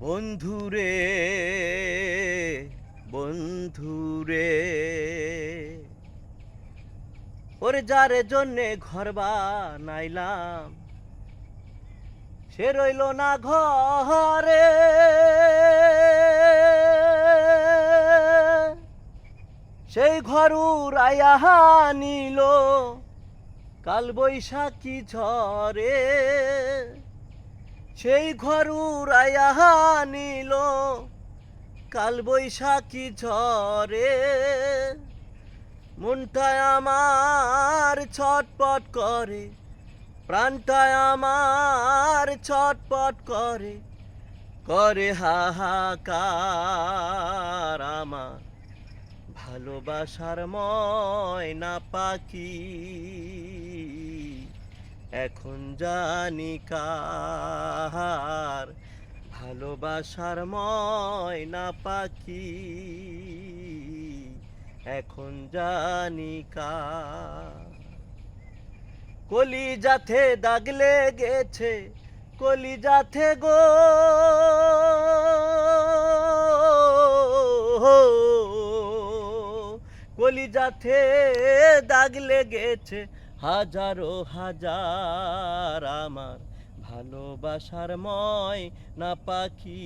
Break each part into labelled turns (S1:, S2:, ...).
S1: বন্ধুরে বন্ধুরে। ওরে যার জন্যে ঘর বানাইলাম, সে রইল না ঘরে। সেই ঘর উড়াইয়া নিল, কাল বৈশাখী ঝরে। সেই ঘর উড়াইয়া নিল, কাল বৈশাখী ঝরে মনটায় আমার ছটপট করে, প্রাণটায় আমার ছটপট করে করে হাহাকার আমার। ভালোবাসার ময়না পাখি। এখন জানি কার ভালোবাসার ময়না পাখি। এখন জানি কলি যাথে দাগ লেগেছে কলি যাথে গো। কলি যাথে দাগ লেগেছে হাজারো হাজার আমার ভালোবাসার ময় না পাখি।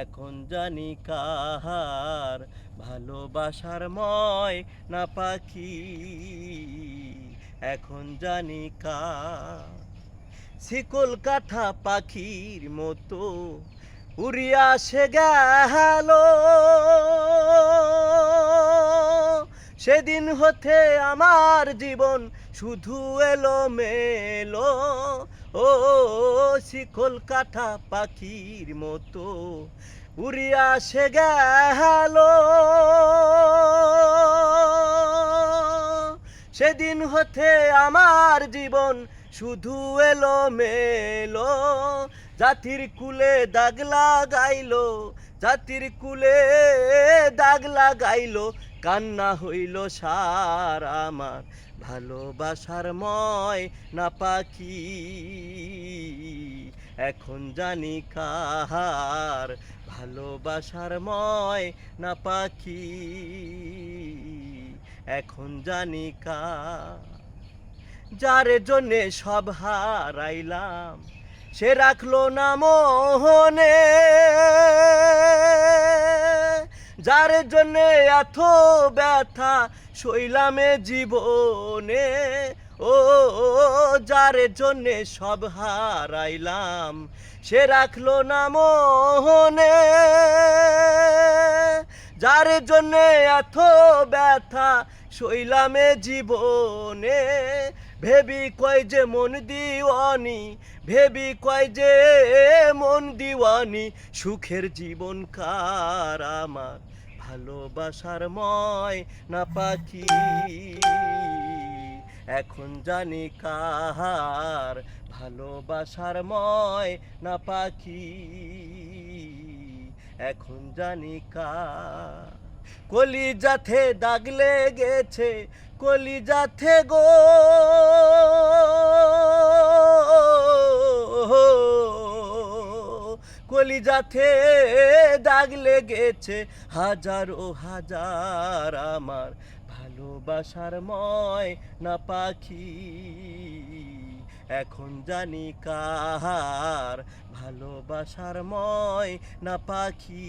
S1: এখন জানি কাহার ভালোবাসার ময় না পাখি। এখন জানি কার শিকল কাঠা পাখির মতো উড়িয়া সে গেল। সেদিন হতে আমার জীবন শুধু এলো মেলো ও শিকল কাঠা পাখির মতো উড়িয়া সে গেল। সেদিন হতে আমার জীবন শুধু এলো মেলো জাতির কুলে দাগ লাগাইলো, জাতির কুলে দাগ লাগাইলো কান্না হইল সার আমার, ভালোবাসার ময় না পাখি। এখন জানি কাহার ভালোবাসার ময় না পাখি। এখন জানি কার যার জন্যে সব হারাইলাম, সে রাখল না মোহনে। যার জন্যে এত ব্যথা শৈলামে জীবনে, ও, যার জন্যে সব হারাইলাম, সে রাখল না মোহনে। যার জন্যে এত ব্যথা শৈলামে জীবনে ভেবি কয় যে মন দিওয়ানি, ভেবি কয় যে মন দিওয়ানি, সুখের জীবন কার আমার? ভালোবাসার ময় না পাখি, এখন জানি কাহার ভালোবাসার ময় না পাখি, এখন জানি কার কলি যাথে দাগ লেগেছে কলি যাথে গো। কলি যাথে দাগ লেগেছে, হাজারো হাজার আমার ভালোবাসার ময় না পাখি। এখন জানি কাহার ভালোবাসার ময় না পাখি।